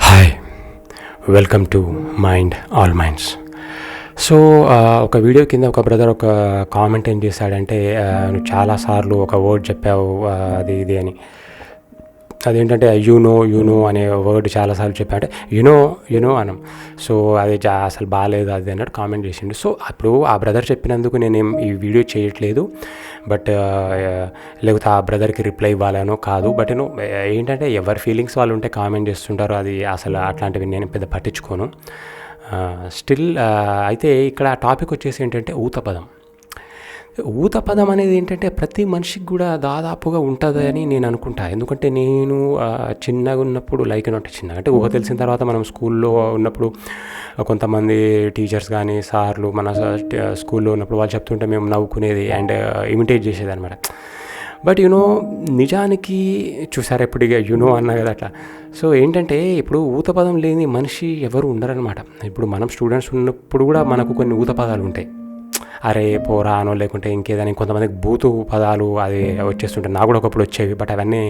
Hi welcome to mind all minds so ఒక video కింద ఒక బ్రదర్ ఒక కామెంట్ ఏం చేశాడంటే నువ్వు చాలాసార్లు ఒక వర్డ్ చెప్పావు అది ఇది అని. అదేంటంటే uh, యూనో యూనో అనే వర్డ్ చాలాసార్లు చెప్పా. అంటే యునో యునో అనం. సో అది అసలు బాగాలేదు అది అన్నట్టు కామెంట్ చేసిండు. సో అప్పుడు ఆ బ్రదర్ చెప్పినందుకు నేనేం ఈ వీడియో చేయట్లేదు. బట్ uh, లేకపోతే ఆ బ్రదర్కి రిప్లై ఇవ్వాలనో కాదు. బట్ నేను ఏంటంటే ఎవరి ఫీలింగ్స్ వాళ్ళు ఉంటే కామెంట్ చేస్తుంటారు అది అసలు అట్లాంటివి నేను పెద్ద పట్టించుకోను. Uh, స్టిల్ అయితే ఇక్కడ టాపిక్ వచ్చేసి ఏంటంటే ఊతపదం. ఊత పదం అనేది ఏంటంటే ప్రతి మనిషికి కూడా దాదాపుగా ఉంటుంది అని నేను అనుకుంటా. ఎందుకంటే నేను చిన్నగా ఉన్నప్పుడు లైక్ నాట్ చిన్నగా అంటే ఊహ తెలిసిన తర్వాత మనం స్కూల్లో ఉన్నప్పుడు కొంతమంది టీచర్స్ కానీ సార్లు మన స్కూల్లో ఉన్నప్పుడు వాళ్ళు చెప్తుంటే మేము నవ్వుకునేది అండ్ ఇమిటేట్ చేసేది అనమాట బట్ యునో నిజానికి చూసారు ఎప్పుడు ఇక యునో అన్నా కదా అట్లా. సో ఏంటంటే ఇప్పుడు ఊత పదం లేని మనిషి ఎవరు ఉండరనమాట ఇప్పుడు మనం స్టూడెంట్స్ ఉన్నప్పుడు కూడా మనకు కొన్ని ఊత పదాలు ఉంటాయి. అరే పోరా అనో లేకుంటే ఇంకేదని కొంతమందికి బూతు పదాలు అది వచ్చేస్తుంటాయి. నాకు కూడా ఒకప్పుడు వచ్చేవి బట్ అవన్నీ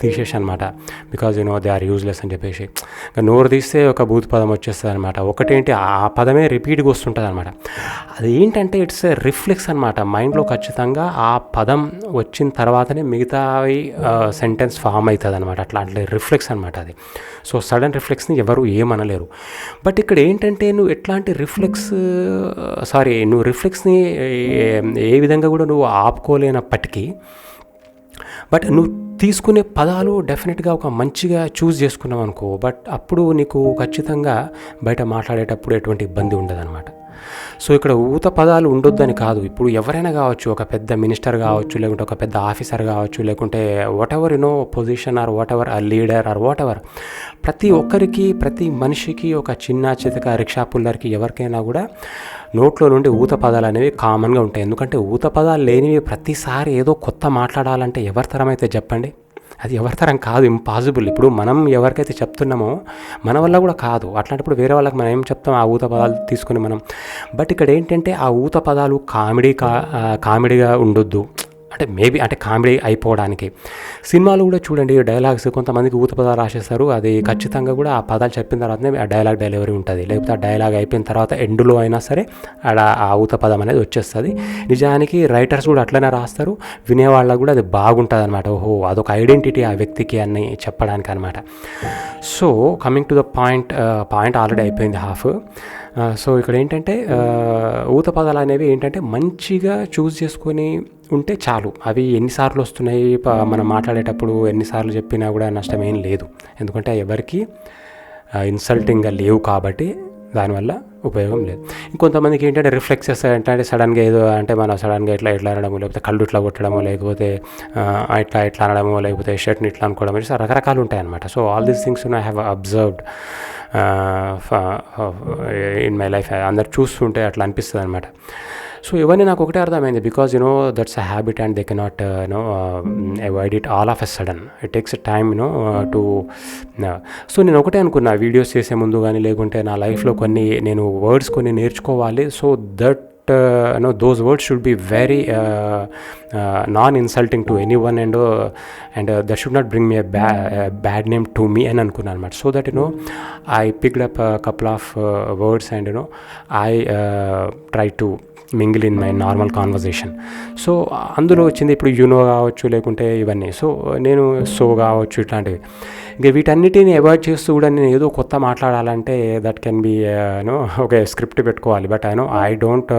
తీసేసి అనమాట because you know they are useless అని చెప్పేసి. ఇంకా నోరు తీస్తే ఒక బూత్ పదం వచ్చేస్తుంది అనమాట ఒకటేంటి? ఆ పదమే రిపీట్గా వస్తుంటుంది అనమాట అది ఏంటంటే ఇట్స్ రిఫ్లెక్స్ అనమాట మైండ్లో ఖచ్చితంగా ఆ పదం వచ్చిన తర్వాతనే మిగతావి సెంటెన్స్ ఫామ్ అవుతుంది అనమాట అట్లా అట్లా రిఫ్లెక్స్ అనమాట అది సో సడన్ రిఫ్లెక్స్ని ఎవరు ఏమనలేరు. బట్ ఇక్కడ ఏంటంటే నువ్వు ఎట్లాంటి రిఫ్లెక్స్ సారీ నువ్వు రిఫ్లెక్స్ని ఏ- ఏ విధంగా కూడా నువ్వు ఆపుకోలేనప్పటికీ బట్ నువ్వు తీసుకునే పదాలు డెఫినెట్గా ఒక మంచిగా చూస్ చేసుకున్నావు అనుకో బట్ అప్పుడు నీకు ఖచ్చితంగా బయట మాట్లాడేటప్పుడు ఎటువంటి ఇబ్బంది ఉండదన్నమాట. సో ఇక్కడ ఊత పదాలు ఉండొద్దని కాదు. ఇప్పుడు ఎవరైనా కావచ్చు ఒక పెద్ద మినిస్టర్ కావచ్చు లేకుంటే ఒక పెద్ద ఆఫీసర్ కావచ్చు లేకుంటే whatever you know position or whatever ఆ లీడర్ ఆర్ వాట్ ఎవర్ ప్రతి ఒక్కరికి ప్రతి మనిషికి ఒక చిన్న చితక రిక్షా పుల్లర్కి ఎవరికైనా కూడా నోట్లో నుండి ఊత పదాలు అనేవి కామన్గా ఉంటాయి. ఎందుకంటే ఊత పదాలు లేనివి ప్రతిసారి ఏదో కొత్త మాట్లాడాలంటే ఎవరి తరమైతే చెప్పండి? అది ఎవరి తరం కాదు ఇంపాసిబుల్ ఇప్పుడు మనం ఎవరికైతే చెప్తున్నామో మన వల్ల కూడా కాదు. అట్లాంటప్పుడు వేరే వాళ్ళకి మనం ఏం చెప్తాం? ఆ ఊత పదాలు తీసుకుని మనం. బట్ ఇక్కడ ఏంటంటే ఆ ఊత పదాలు కామెడీ కా కామెడీగా ఉండొద్దు. అంటే మేబీ అంటే కామెడీ అయిపోవడానికి. సినిమాలు కూడా చూడండి డైలాగ్స్ కొంతమందికి ఊత పదాలు రాసేస్తారు. అది ఖచ్చితంగా కూడా ఆ పదాలు చెప్పిన తర్వాతనే ఆ డైలాగ్ డెలివరీ ఉంటుంది. లేకపోతే ఆ డైలాగ్ అయిపోయిన తర్వాత ఎండ్లో అయినా సరే ఆడ ఆ ఊత పదం అనేది వచ్చేస్తుంది. నిజానికి రైటర్స్ కూడా అట్లనే రాస్తారు. వినేవాళ్ళకు కూడా అది బాగుంటుంది అనమాట ఓహో అదొక ఐడెంటిటీ ఆ వ్యక్తికి అని చెప్పడానికి అనమాట so coming to the point point already అయిపోయింది హాఫ్. సో ఇక్కడ ఏంటంటే ఊత పదాలు అనేవి ఏంటంటే మంచిగా చూస్ చేసుకొని ఉంటే చాలు. అవి ఎన్నిసార్లు వస్తున్నాయి? మనం మాట్లాడేటప్పుడు ఎన్నిసార్లు చెప్పినా కూడా నష్టం ఏం లేదు. ఎందుకంటే ఎవరికి ఇన్సల్టింగ్గా లేవు కాబట్టి దానివల్ల ఉపయోగం లేదు. ఇంకొంతమందికి ఏంటంటే రిఫ్లెక్సెస్ అంటే సడన్గా ఏదో అంటే మనం సడన్గా ఇట్లా ఇట్లా అనడము లేకపోతే కళ్ళు ఇట్లా కొట్టడము లేకపోతే ఇట్లా ఇట్లా అనడము లేకపోతే షర్ట్ని ఇట్లా అనుకోవడం ఇట్లా రకరకాలు ఉంటాయి అనమాట so all these things I have observed in my life అందరు చూస్తుంటే అట్లా అనిపిస్తుంది అనమాట సో ఇవన్నీ నాకు ఒకటే అర్థమైంది because you know that's a habit and they cannot you know avoid it all of a sudden it takes time you know to so నేను ఒకటే అనుకున్నా వీడియోస్ చేసే ముందు కానీ లేకుంటే నా లైఫ్లో కొన్ని నేను వర్డ్స్ కొన్ని నేర్చుకోవాలి. So that no those words should be very non insulting to anyone and and that should not bring me bad bad name to me అని అనుకున్నాను అనమాట so that you know I picked up couple of words and you know I try to mingle in my normal conversation so అందులో వచ్చింది ఇప్పుడు you know కావచ్చు లేకుంటే ఇవన్నీ. So నేను సో కావచ్చు ఇట్లాంటివి. ఇంకా వీటన్నిటిని అవాయిడ్ చేస్తూ కూడా నేను ఏదో కొత్త మాట్లాడాలంటే that can be you know ఒక స్క్రిప్ట్ పెట్టుకోవాలి. But I know I don't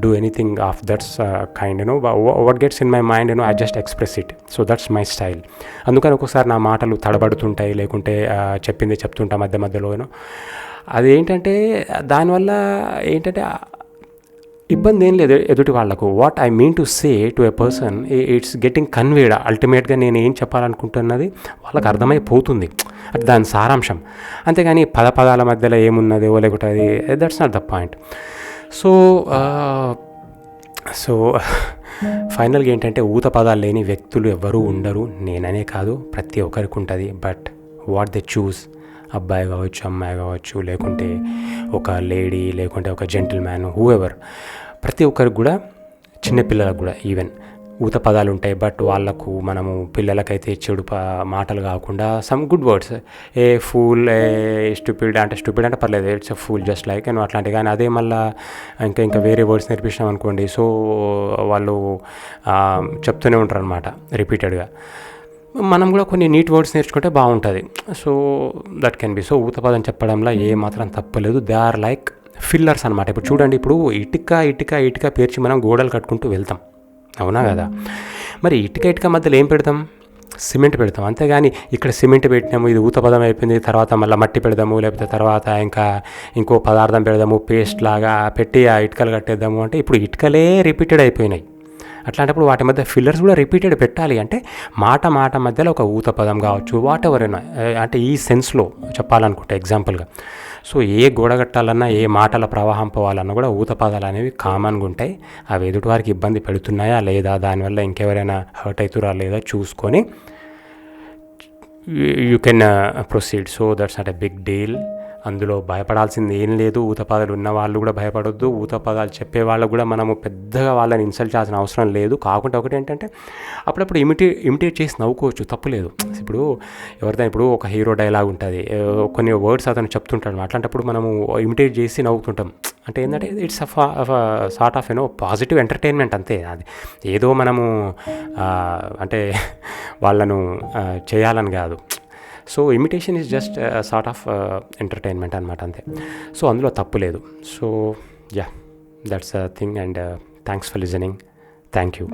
do anything of that's kind you know what gets in my mind you know I just express it so that's my style అందుకని ఒక్కొక్కసారి నా మాటలు తడబడుతుంటాయి లేకుంటే uh, చెప్పింది చెప్తుంటా మధ్య మధ్యలో అదేంటంటే అది ఏంటంటే దానివల్ల ఏంటంటే ఇబ్బంది ఏం లేదు ఎదుటి వాళ్ళకు. What I mean to say to a person it's getting conveyed అల్టిమేట్గా నేను ఏం చెప్పాలనుకుంటున్నది? వాళ్ళకి అర్థమైపోతుంది. అది దాని సారాంశం. అంతేగాని పద పదాల మధ్యలో ఏమున్నది ఓ లేకుంటే అది that's not the point so so ఫైనల్గా ఏంటంటే ఊత పదాలు లేని వ్యక్తులు ఎవరూ ఉండరు. నేననే కాదు ప్రతి ఒక్కరికి ఉంటుంది. బట్ వాట్ దే చూస్ అబ్బాయి కావచ్చు అమ్మాయి కావచ్చు లేకుంటే ఒక లేడీ లేకుంటే ఒక జెంటిల్ మ్యాన్ హూ ఎవర్ ప్రతి ఒక్కరికి కూడా చిన్నపిల్లలకు కూడా ఈవెన్ ఊత పదాలు ఉంటాయి బట్ వాళ్ళకు మనము పిల్లలకైతే చెడు మాటలు కాకుండా some good words a fool a stupid అంటే స్టూపిడ్ అంటే పర్లేదు ఇట్స్ ఫూల్ జస్ట్ లైక్ అని అట్లాంటివి. కానీ అదే మళ్ళీ ఇంకా ఇంకా వేరే వర్డ్స్ నేర్పించినాం అనుకోండి సో వాళ్ళు చెప్తూనే ఉంటారు అనమాట రిపీటెడ్గా మనం కూడా కొన్ని నీట్ వర్డ్స్ నేర్చుకుంటే బాగుంటుంది. So that can be so ఊతపదం చెప్పడంలో ఏ మాత్రం తప్పలేదు దే ఆర్ లైక్ ఫిల్లర్స్ అనమాట ఇప్పుడు చూడండి ఇప్పుడు ఇటుక ఇటుక ఇటుక పేర్చి మనం గోడలు కట్టుకుంటూ వెళ్తాం. అవునా కదా? మరి ఇటుక ఇటుక మధ్యలో ఏం పెడతాం? సిమెంట్ పెడతాం. అంతేగాని ఇక్కడ సిమెంట్ పెట్టినాము ఇది ఊత పదం అయిపోయింది తర్వాత మళ్ళీ మట్టి పెడదాము లేకపోతే తర్వాత ఇంకా ఇంకో పదార్థం పెడదాము పేస్ట్ లాగా పెట్టి ఆ ఇటుకలు కట్టేద్దాము అంటే ఇప్పుడు ఇటుకలే రిపీటెడ్ అయిపోయినాయి. అట్లాంటప్పుడు వాటి మధ్య ఫిల్లర్స్ కూడా రిపీటెడ్ పెట్టాలి. అంటే మాట మాట మధ్యలో ఒక ఊత పదం కావచ్చు వాట్ ఎవర్ అంటే ఈ సెన్స్లో చెప్పాలనుకుంటే ఎగ్జాంపుల్గా సో ఏ గోడ కట్టాలన్నా ఏ మాటల ప్రవాహం పోవాలన్నా కూడా ఊత పదాలు అనేవి కామన్గా ఉంటాయి. అవి ఎదుటివారికి ఇబ్బంది పెడుతున్నాయా లేదా దానివల్ల ఇంకెవరైనా హర్ట్ అవుతురా లేదా చూసుకొని you can proceed so that's not a big deal అందులో భయపడాల్సింది ఏం లేదు. ఊతపదాలు ఉన్న వాళ్ళు కూడా భయపడొద్దు. ఊతపదాలు చెప్పే వాళ్ళకు కూడా మనము పెద్దగా వాళ్ళని ఇన్సల్ట్ చేయాల్సిన అవసరం లేదు. కాకుండా ఒకటి ఏంటంటే అప్పుడప్పుడు ఇమిటే ఇమిటేట్ చేసి నవ్వుకోవచ్చు. తప్పులేదు ఇప్పుడు ఎవరిదైనా ఇప్పుడు ఒక హీరో డైలాగ్ ఉంటుంది. కొన్ని వర్డ్స్ అతను చెప్తుంటాడు అట్లాంటప్పుడు మనము ఇమిటేట్ చేసి నవ్వుతుంటాం. అంటే ఏంటంటే it's sort of you know positive entertainment అంతే. అది ఏదో మనము అంటే వాళ్ళను చేయాలని కాదు. So imitation is just sort of entertainment అనమాట అంతే. సో అందులో తప్పు లేదు. So yeah that's a thing and thanks for listening thank you